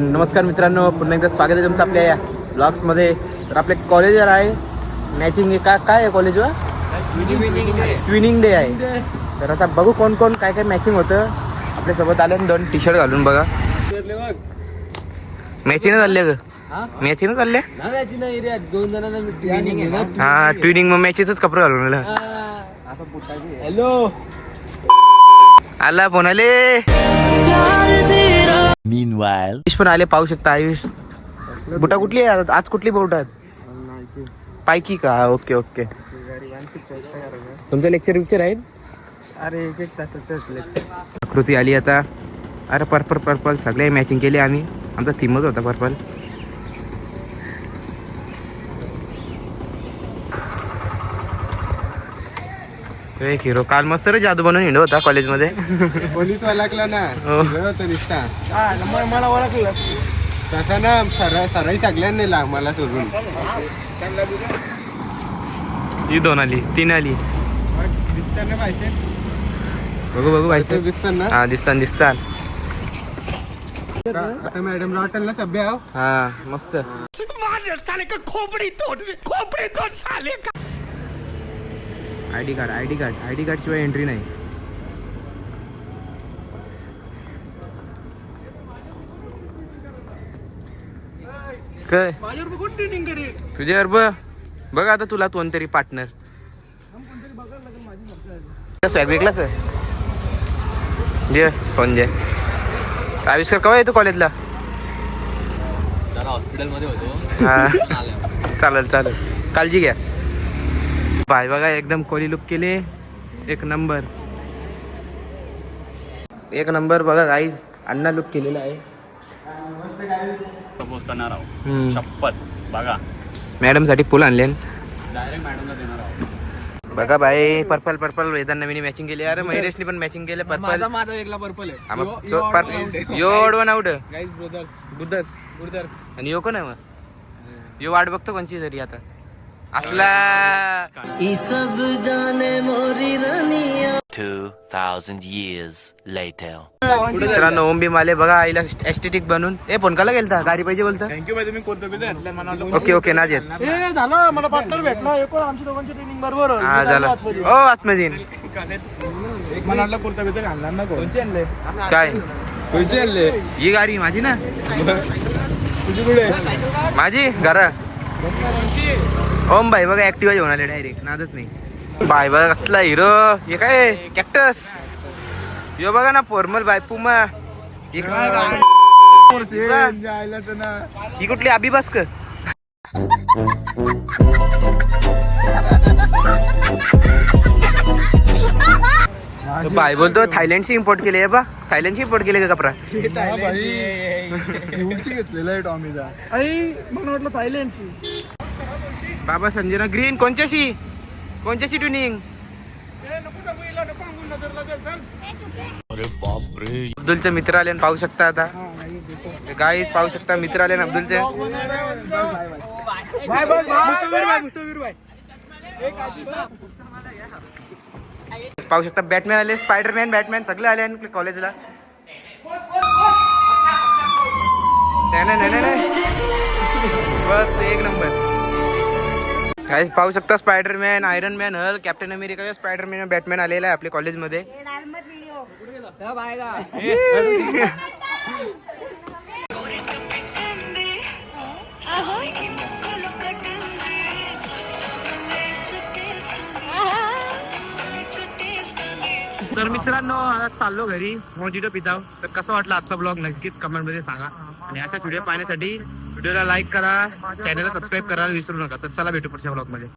नमस्कार मित्रांनो पुन्हा एकदा स्वागत आहे तुमचं आपल्या या ब्लॉग्समध्ये तर आपले कॉलेजवर आहे. मॅचिंग का? काय आहे कॉलेजवर ट्विनिंग डे आहे. तर आता बघू कोण कोण काय काय मॅचिंग होतं. आपल्यासोबत आले दोन टी शर्ट घालून बघा. मॅचिंग चालले ग. मॅचिंग चालले? दोन जणांना हा ट्विनिंग मग मॅचेच कपडे घालून आलं. हॅलो आला फोन आले. Meanwhile, आयुष पण आले पाहू शकता आयुष. बुटा कुठली आहे? आज कुठली बोट आहेत? पायकी का? Okay okay. तुमचं लेक्चर विक्चर आहेत? अरे एक एक तासाच आकृती आली आता. अरे पर्पल पर्पल सगळे मॅचिंग केले आम्ही. आमचा थीमच होता पर्पल एक हिरो काल मस्त रे जादू बनवून हिंडो होता कॉलेजमध्ये. पोलीस लागला ना. हो. होतं निसता मला ओळखलं. तसा ना सर सराई सगळ्यांनी नेला मला सोडून. ही दोन आली तीन आली. दिसतं ना पाहिजे बघू बघू व्हायचं दिसतं ना? हा दिसतान दिसतान आता आता मॅडमला वाटेल ना सभ्य आहो. हा मस्त. I D card I D card I D card शिवाय एंट्री नाही. काय? तुझ्यावर बघ बघ आता तुला कोणतरी पार्टनर स्वॅग वेगलाच आहे. जे फोन जे आविष्कार कवा येतो कॉलेजला हॉस्पिटलमध्ये होतो. हा. चालेल चालेल. काळजी घ्या. बाय बघा एकदम कोली लुक केले. एक नंबर. एक नंबर बघा गाईज अण्णा लुक केलेला आहे. प्रपोज करणार आहोत. हम्म. शपथ. बघा. मॅडमसाठी फुल आणले. डायरेक्ट मॅडमला देणार आहोत. बघा बाई पर्पल पर्पल वेदांत नवीन मॅचिंग केली. अरे मयुरेशनी पण मॅचिंग केलं पर्पल माझा वेगळा पर्पल आहे. यो आउट गाईज ब्रदर्स बुद्धस ब्रदर्स आणि यो कोण आहे मग? यो वाट बघतो कोणची तरी आता. असला. 2,000 years later. मित्रांनो ओम भीम आले बघा आईला एस्टेटिक बनून. ए फोन काला गेलता? गाडी पाहिजे बोलता? थँक्यू भाई तुम्ही कोणतं ओके ओके ना ए झालं. मला पार्टनर भेटला. एक आमच्या दोघांची ट्रेनिंग बरोबर. हा झालं. ओ आतमध्ये. येईन. एक मनाला कुर्ता बिर्ता घालणार ना आणले काय? कोणचे आणले ही गाडी माझी ना? तुझी कुठे? माझी? घरा. ओम भाई बघा ऍक्टिव्ह घेऊन आले डायरेक्ट नादच नाही. बाय बघा कसला हिरो हे काय? कॅक्टस यो बघा ना फॉर्मल बाय पुमा ही जायला ही कुठली अभिबास्क बाय बोलतो थायलंडची इम्पोर्ट केली आहे बा. थायलंडची इम्पोर्ट केली का कपडा? घेतलेला आहे टॉमीचा. आई मला वाटलं थायलंडची बाबा संजना ग्रीन कोणच्याशी? कोणच्याशी ट्युनिंग अब्दुलचे मित्र आले पाहू शकता आता. गाईस पाहू शकता मित्र आले ना अब्दुलचे. पाहू शकता बॅटमॅन आले स्पायडरमॅन बॅटमॅन सगळे आले आणि कॉलेजला नाही नाही नाही नाही. बस एक नंबर. काय पाहू शकता Spiderman Iron Man Hulk Captain America Spiderman Batman आलेला आहे आपल्या कॉलेजमध्ये तर मित्रांनो आता चाललो घरी. मोजिटो पिताव तर कसं वाटलं आजचा ब्लॉग नक्कीच कमेंटमध्ये सांगा. आणि अशा व्हिडिओ पाहण्यासाठी व्हिडिओला लाईक करा. चॅनलला सबस्क्राईब करायला विसरू नका. तर चला भेटू पुढच्या ब्लॉगमध्ये.